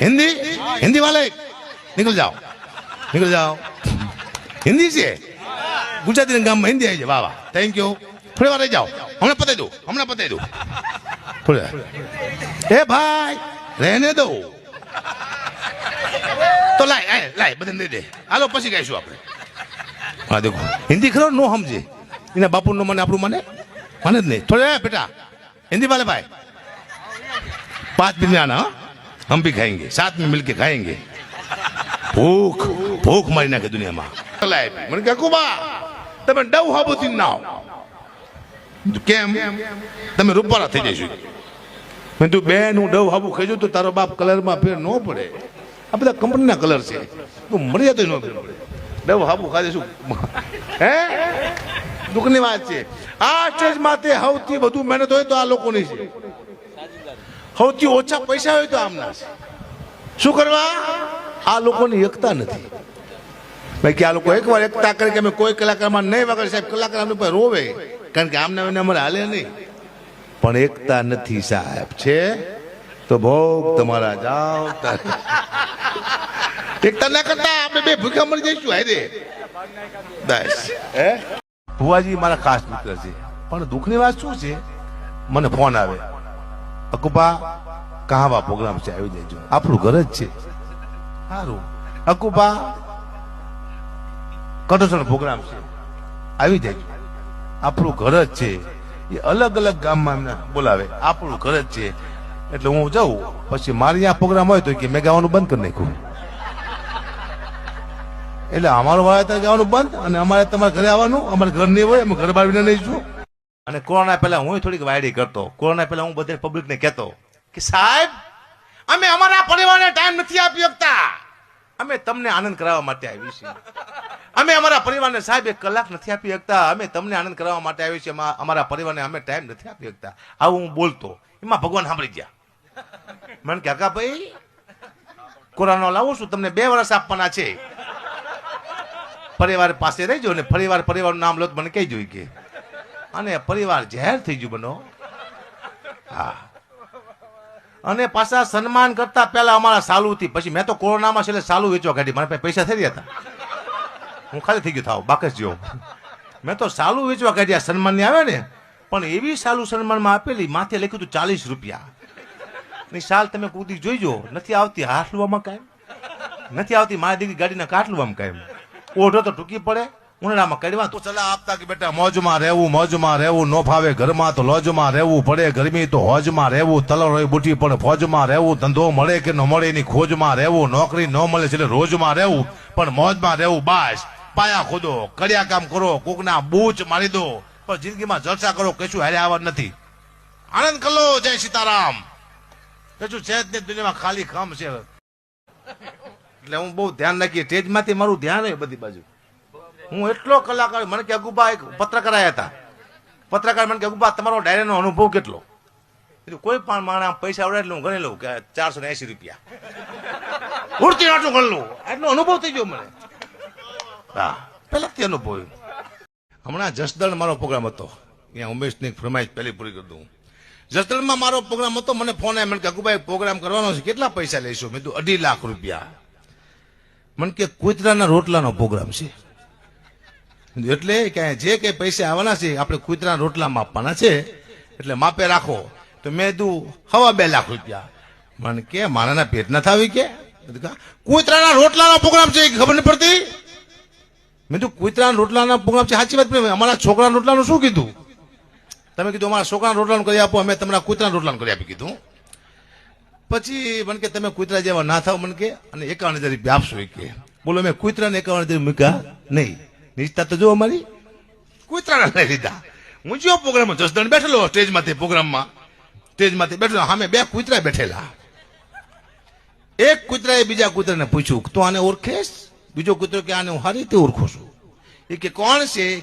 हिंदी हिंदी वाले निकल जाओ निकल जाओ હિન્દી છે ગુજરાતીના ગામમાં હિન્દી આવી છે વાહ વાહ થેન્ક યુ થોડી વાર રહી જાઓ હમણાં પતાવી દઉં હમણાં પતાવી દઉં થોડી વાર એ ભાઈ રહેને દો તો લાય આય, લાય બધાને દઈ દે હાલો પછી ગાઈશું આપણે હા દેખો હિન્દી ખરો નો સમજે એના બાપુ નો મને આપણું મને મને જ નહીં થોડે બેટા हिंदी वाले भाई पांच दिन में आना हाँ? हम भी खाएंगे साथ में मिलके खाएंगे ભૂખ ભૂખ મારી નાખે દુનિયામાં લાય મને કે કુબા તમે ડવ હાબુતી નાઓ કેમ તમે રૂપારા થઈ જઈશું મેં તું બેન હું ડવ હાબુ ખાઈ તો તારો બાપ કલરમાં ફેર ન પડે આ બધા કંપનીના કલર છે તું મરી જતો ન ફેર પડે ડવ હાબુ ખાઈ જઈશું હે દુઃખની વાત છે આ સ્ટેજ માટે સૌથી વધુ મહેનત હોય તો આ લોકોની છે સૌથી ઓછા પૈસા હોય તો આમના. શું કરવા? આ લોકોની એકતા નથી. ભાઈ, કે આ લોકો એકવાર એકતા કરે કે અમે કોઈ કલાકારમાં નહીં વગર સાહેબ, કલાકાર અમને પર રોવે. કારણ કે આમને એને અમારે હાલે નહીં. પણ એકતા નથી, સાહેબ, છે? તો ભોગ તમારા જાઓ. એકતા ના કરતા આપણે બે ભૂખ્યા મળી જઈશું હારે બસ. હે? ભુવાજી મારા ખાસ મિત્ર છે. પણ દુઃખની વાત શું છે? મને ફોન આવે. અકુપા, કહાવા પ્રોગ્રામ છે, આવી જજો આપણું ઘર જ છે. સારું. અકુપા કટોસણ પ્રોગ્રામ છે. આવી જજો આપણું ઘર જ છે. એ અલગ અલગ ગામમાં એમને બોલાવે. આપણું ઘર જ છે. એટલે હું જાઉં. પછી મારે ત્યાં પ્રોગ્રામ હોય તો કે મેં ગાવાનું બંધ કરી નાખ્યું. એટલે અમારું વાળા ત્યાં જવાનું બંધ અને અમારે તમારા ઘરે આવવાનું. અમારે ઘર નહીં હોય, અમે ઘર બહાર નહીં છું અને કોરોના પહેલા હું થોડીક વાયડી કરતો. કોરોના પહેલા હું બધે પબ્લિકને કહેતો કે, સાહેબ, અમે અમારા પરિવારને ટાઈમ નથી આપી શકતા અમે તમને આનંદ કરાવવા માટે આવી છીએ. અમે અમારા પરિવારને, સાહેબ, એક કલાક નથી આપી શકતા અમે તમને આનંદ કરાવવા માટે આવી છીએ. અમારા પરિવારને અમે ટાઈમ નથી આપી શકતા આવું હું બોલતો. એમાં ભગવાન સાંભળી ગયા. મને કે, કાકા ભાઈ કોરોના લાવું છું. તમને બે વર્ષ આપવાના છે. પરિવાર પાસે રહીજો ને પરિવાર, પરિવારનું નામ લો મને કહી જોઈ કે. અને પરિવાર જાહેર થઈ ગયું બનો. હા. અને પાછા સન્માન કરતા પહેલા અમારા સાલુથી, પછી મેં તો કોરોનામાં છેલ્લે સાલુ વેચવા કાઢી, મારા પાસે પૈસા થઈ રહ્યા હતા. હું ખાલી થઈ ગયો થાવ, બાકસ જેવો. મેં તો સાલુ વેચવા કાઢ્યા સન્માનની આવે ને, પણ એવી સાલું સન્માનમાં આપેલી, માથે લખ્યું હતું ચાલીસ રૂપિયા. ની સાલ તમે કુદી જોઈજો, નથી આવતી હાથલુવામાં કાયમ નથી આવતી મારી દીકરી ગાડીના કાટલુવામાં કાયમ ઓઢો તો ટૂંકી પડે. ઉનાળામાં કડવા તો સલાહ આપતા કે બેટા મોજમાં રહેવું મોજમાં રહેવું, નો ફાવે ઘરમાં તો લોજમાં રહેવું, પડે ગરમી તો હોજમાં રહેવું તલર હોય બુઠી પણ ફોજમાં રહેવું, ધંધો મળે કે ન મળે એની ખોજમાં રહેવું, નોકરી ન મળે એટલે રોજમાં રહેવું, પણ મોજમાં રહેવું બાસ. પાયા ખોદો, કડિયા કામ કરો, કોકના બૂચ મારી દો, પણ જિંદગીમાં જલસા કરો, કશું હારે આવવા નથી. આનંદ કલો જય સીતારામ. કશું છે જ નહીં, દુનિયામાં ખાલી કામ છે. એટલે હું બહુ ધ્યાન રાખીએ સ્ટેજમાંથી મારું ધ્યાન હોય બધી બાજુ. હું એટલો કલાકાર મને કે અગુબા એક પત્રકાર આવ્યા હતા. પત્રકાર મને કે, અગુબા, તમારો ડાયરાનો અનુભવ કેટલો? કોઈ પણ આમ પૈસા આવડે એટલે હું ગણી લઉં કે ચારસો ને એસી રૂપિયા. ઉડતી નાટું ગણ લઉં. એટલો અનુભવ થઈ ગયો મને. હા, પહેલાથી અનુભવ હમણાં જસદણ મારો પ્રોગ્રામ હતો. ત્યાં ઉમેશની ફરમાઈશ પહેલી પૂરી કરી દઉં જસદણમાં મારો પ્રોગ્રામ હતો, મને ફોન આવ્યો મને કે અગુભાઈ પ્રોગ્રામ કરવાનો છે. કેટલા પૈસા લઈશું? મેં તું અઢી લાખ રૂપિયા. મને કે કોતરાના રોટલાનો પ્રોગ્રામ છે. એટલે કે જે કઈ પૈસા આવવાના છે, આપણે કૂતરાના રોટલામાં આપવાના છે, એટલે માપે રાખો. તો મેં કીધું, હવા બે લાખ રૂપિયા. મને કે, મારાના પેટ ના થાવી કે? કૂતરાના રોટલાનો પ્રોગ્રામ છે ખબર નહીં પડતી? મેં કીધું, કૂતરાના રોટલાના પ્રોગ્રામ છે, સાચી વાત અમારા છોકરાના રોટલાનું શું કીધું? તમે કીધું, અમારા છોકરાના રોટલાનું કરી આપો, અમે તમારા કૂતરાના રોટલાનું કરી આપી કીધું. પછી મને કે, તમે કૂતરા જેવા ના થાવ. મને કે, અને એકાવન હજાર રૂપિયા આપશો. કે, બોલો, મેં કૂતરાને એકાવન હજાર મૂક્યા નહીં. નીચતા તો જો અમારી કૂતરાના લઈ લીધા. હું જો પ્રોગ્રામમાં જસદણ બેઠેલો સ્ટેજમાંથી પ્રોગ્રામમાં સ્ટેજમાંથી બેઠેલો, સામે બે કૂતરા બેઠેલા. એક કૂતરાએ બીજા કૂતરાને પૂછ્યું, તું આને ઓળખેશ? બીજો કૂતરો કે, આને હું સારી રીતે ઓળખું છું. એ કે, કોણ છે?